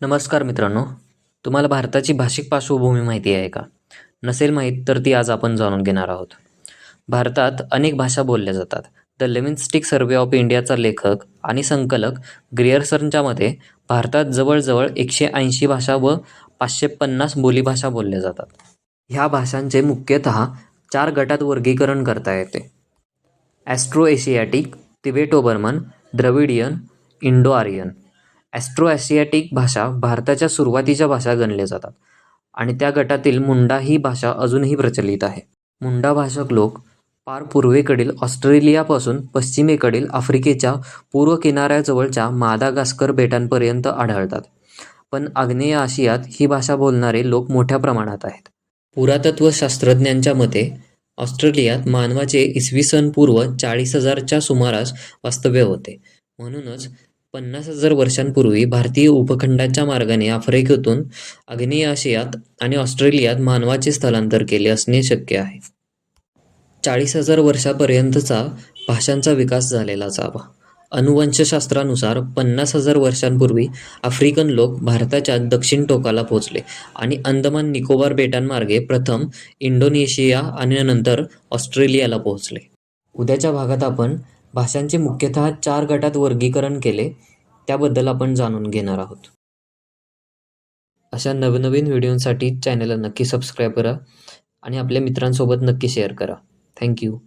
नमस्कार मित्रांनो तुम्हाला भारताची भाषिक पार्श्वभूमी माहिती आहे का? नसेल माहीत तर ती आज आपण जाणून घेणार आहोत. भारतात अनेक भाषा बोलल्या जातात. द लेमिनस्टिक सर्वे ऑफ इंडियाचा लेखक आणि संकलक ग्रिअर्सनच्या मते भारतात जवळजवळ एकशे ऐंशी भाषा व पाचशे पन्नास बोलीभाषा बोलल्या जातात. ह्या भाषांचे मुख्यतः चार गटात वर्गीकरण करता येते. Austro Asiatic Tibeto Burman Dravidian Indo Aryan Austroasiatic भाषा भारताच्या सुरुवातीच्या भाषा गणल्या जातात. आणि त्या गटातील मुंडा ही भाषा अजूनही प्रचलित आहे. मुंडा भाषक लोक पार पूर्वेकडील ऑस्ट्रेलियापासून पश्चिमेकडील आफ्रिकेच्या पूर्व किनाऱ्याजवळच्या मादागास्कर बेटांपर्यंत आढळतात. पण आग्नेय आशियात ही भाषा बोलणारे लोक मोठ्या प्रमाणात आहेत. पुरातत्व शास्त्रज्ञांच्या मते ऑस्ट्रेलियात मानवाचे इसवी सन पूर्व चाळीस हजारच्या सुमारास वास्तव्य होते. म्हणूनच पन्नास हजार वर्षांपूर्वी भारतीय उपखंडाच्या मार्गाने आफ्रिकेतून आग्नेय आशियात आणि ऑस्ट्रेलियात मानवाचे स्थलांतर केले असणे शक्य आहे. चाळीस हजार वर्षापर्यंतचा भाषांचा विकास झालेला असावा अनुवंशशास्त्रानुसार पन्नास हजार वर्षांपूर्वी आफ्रिकन लोक भारताच्या दक्षिण टोकाला पोहोचले आणि अंदमान निकोबार बेटांमार्गे प्रथम इंडोनेशिया आणि नंतर ऑस्ट्रेलियाला पोहोचले. उद्याच्या भागात आपण भाषांचे मुख्यतः चार गटात वर्गीकरण केले त्याबद्दल आपण जाणून घेणार आहोत. अशा नवनवीन व्हिडिओंसाठी चॅनलला नक्की सबस्क्राईब करा आणि आपल्या मित्रांसोबत नक्की शेअर करा. थँक्यू.